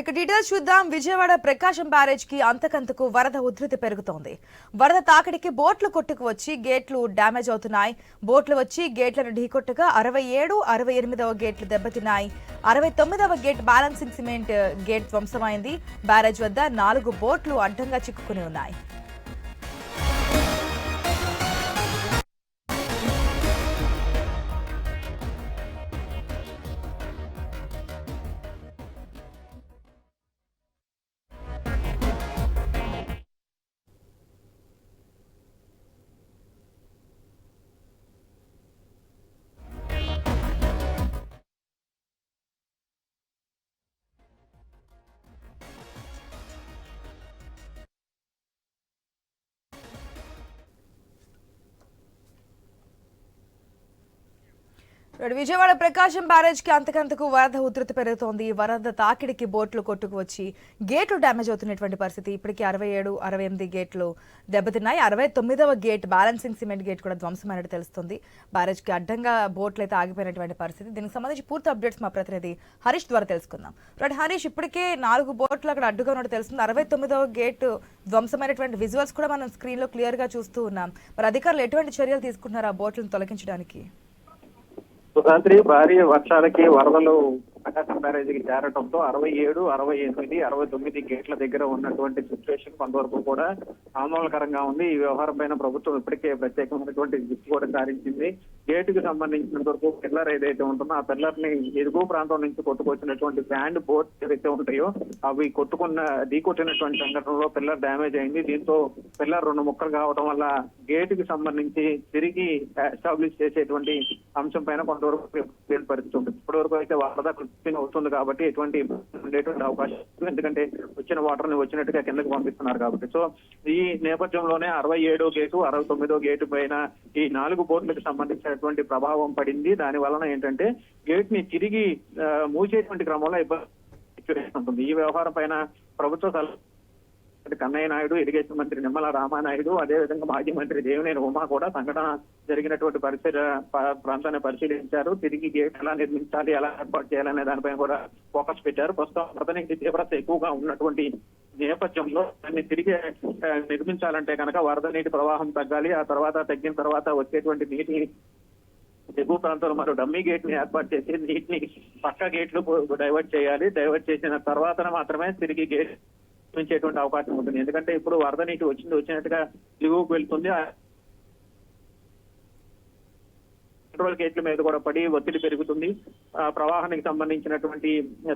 ఇక డీటెయిల్స్ చూద్దాం. విజయవాడ ప్రకాశం బ్యారేజ్కి అంతకంతకు వరద ఉధృతి పెరుగుతోంది. వరద తాకిడికి బోట్లు కొట్టుకు వచ్చి గేట్లు డ్యామేజ్ అవుతున్నాయి. బోట్లు వచ్చి గేట్లను ఢీకొట్టగా అరవై ఏడు అరవై ఎనిమిదవ గేట్లు దెబ్బతిన్నాయి. అరవై తొమ్మిదవ గేట్ బ్యాలెన్సింగ్ సిమెంట్ గేట్ ధ్వంసమైంది. బ్యారేజ్ వద్ద నాలుగు బోట్లు అడ్డంగా చిక్కుకుని ఉన్నాయి. విజయవాడ ప్రకాశం బ్యారేజ్కి అంతకంతకు వరద ఉధృతి పెరుగుతోంది. వరద తాకిడికి బోట్లు కొట్టుకు వచ్చి గేట్లు డ్యామేజ్ అవుతున్నటువంటి పరిస్థితి. ఇప్పటికీ అరవై ఏడు అరవై ఎనిమిది గేట్లు దెబ్బతిన్నాయి. అరవై తొమ్మిదవ గేట్ బ్యాలెన్సింగ్ సిమెంట్ గేట్ కూడా ధ్వంసమైనట్టు తెలుస్తుంది. బ్యారేజ్కి అడ్డంగా బోట్లు అయితే ఆగిపోయినటువంటి పరిస్థితి. దీనికి సంబంధించి పూర్తి అప్డేట్స్ మా ప్రతినిధి హరీష్ ద్వారా తెలుసుకుందాం. రైట్ హరీష్ ఇప్పటికే నాలుగు బోట్లు అక్కడ అడ్డుగా ఉన్నట్టు తెలుస్తుంది. అరవై తొమ్మిదవ గేట్ ధ్వంసమైనటువంటి విజువల్స్ కూడా మనం స్క్రీన్లో క్లియర్గా చూస్తూ ఉన్నాం. మరి అధికారులు ఎటువంటి చర్యలు తీసుకుంటున్నారు ఆ బోట్లను తొలగించడానికి? రాత్రి భారీ వర్షాలకి వరదలు ప్రకాశం బ్యారేజీకి చేరడంతో అరవై ఏడు అరవై ఎనిమిది అరవై తొమ్మిది గేట్ల దగ్గర ఉన్నటువంటి సిచ్యువేషన్ కొంతవరకు కూడా ఆందోళనకరంగా ఉంది. ఈ వ్యవహారం పైన ప్రభుత్వం ఇప్పటికే ప్రత్యేకమైనటువంటి దృష్టి కూడా సారించింది. గేటుకు సంబంధించినంత వరకు పిల్లర్ ఏదైతే ఉంటుందో ఆ పిల్లర్ని ఎగువ ప్రాంతం నుంచి కొట్టుకొచ్చినటువంటి బ్యాండ్ బోర్డ్స్ ఏదైతే ఉంటాయో అవి కొట్టుకున్న ఢీకొట్టినటువంటి సంఘటనలో పిల్లర్ డ్యామేజ్ అయింది. దీంతో పిల్లర్ రెండు ముక్కలు కావడం వల్ల గేటుకు సంబంధించి తిరిగి ఎస్టాబ్లిష్ చేసేటువంటి అంశం పైన కొంతవరకు పరిస్థితి ఉంటుంది ఇప్పటి వరకు అయితే వరద వస్తుంది కాబట్టి ఎటువంటి ఉండేటువంటి అవకాశం ఎందుకంటే వచ్చిన వాటర్ని వచ్చినట్టుగా కిందకి పంపిస్తున్నారు కాబట్టి. సో ఈ నేపథ్యంలోనే అరవై ఏడో గేటు అరవై తొమ్మిదో గేటు పైన ఈ నాలుగు బోట్లకు సంబంధించినటువంటి ప్రభావం పడింది. దాని వలన ఏంటంటే గేట్ని తిరిగి మూసేటువంటి క్రమంలో ఇబ్బంది ఉంటుంది. ఈ వ్యవహారం పైన ప్రభుత్వ సలహా కన్నయ్య నాయుడు ఇరిగేషన్ మంత్రి నిమ్మల రామానాయుడు అదేవిధంగా మాజీ మంత్రి దేవినేని ఉమా కూడా సంఘటన జరిగినటువంటి పరిస్థితి ప్రాంతాన్ని పరిశీలించారు. తిరిగి గేట్ ఎలా నిర్మించాలి ఎలా ఏర్పాటు చేయాలనే దానిపై కూడా ఫోకస్ పెట్టారు. ప్రస్తుతం వరద తీవ్రత ఎక్కువగా ఉన్నటువంటి నేపథ్యంలో దాన్ని తిరిగి నిర్మించాలంటే కనుక వరద నీటి ప్రవాహం తగ్గాలి. ఆ తర్వాత తగ్గిన తర్వాత వచ్చేటువంటి నీటి ఎగువ ప్రాంతంలో మరో డమ్మీ గేట్ని ఏర్పాటు చేసి నీటిని పక్క గేట్లు డైవర్ట్ చేయాలి. డైవర్ట్ చేసిన తర్వాత మాత్రమే తిరిగి గేట్ ఉంచేటువంటి అవకాశం ఉంటుంది. ఎందుకంటే ఇప్పుడు వరద నీటి వచ్చింది వచ్చినట్టుగా దిగువకు వెళ్తుంది. కంట్రోల్ గేట్ల మీద కూడా పడి ఒత్తిడి పెరుగుతుంది. ఆ ప్రవాహానికి సంబంధించినటువంటి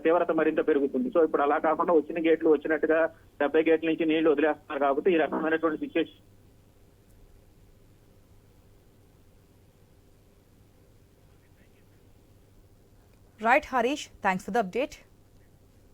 తీవ్రత మరింత పెరుగుతుంది. సో ఇప్పుడు అలా కాకుండా వచ్చిన గేట్లు వచ్చినట్టుగా డెబ్బై గేట్ల నుంచి నీళ్ళు వదిలేస్తున్నారు కాబట్టి ఈ రకమైనటువంటి situation right Harish thanks for the update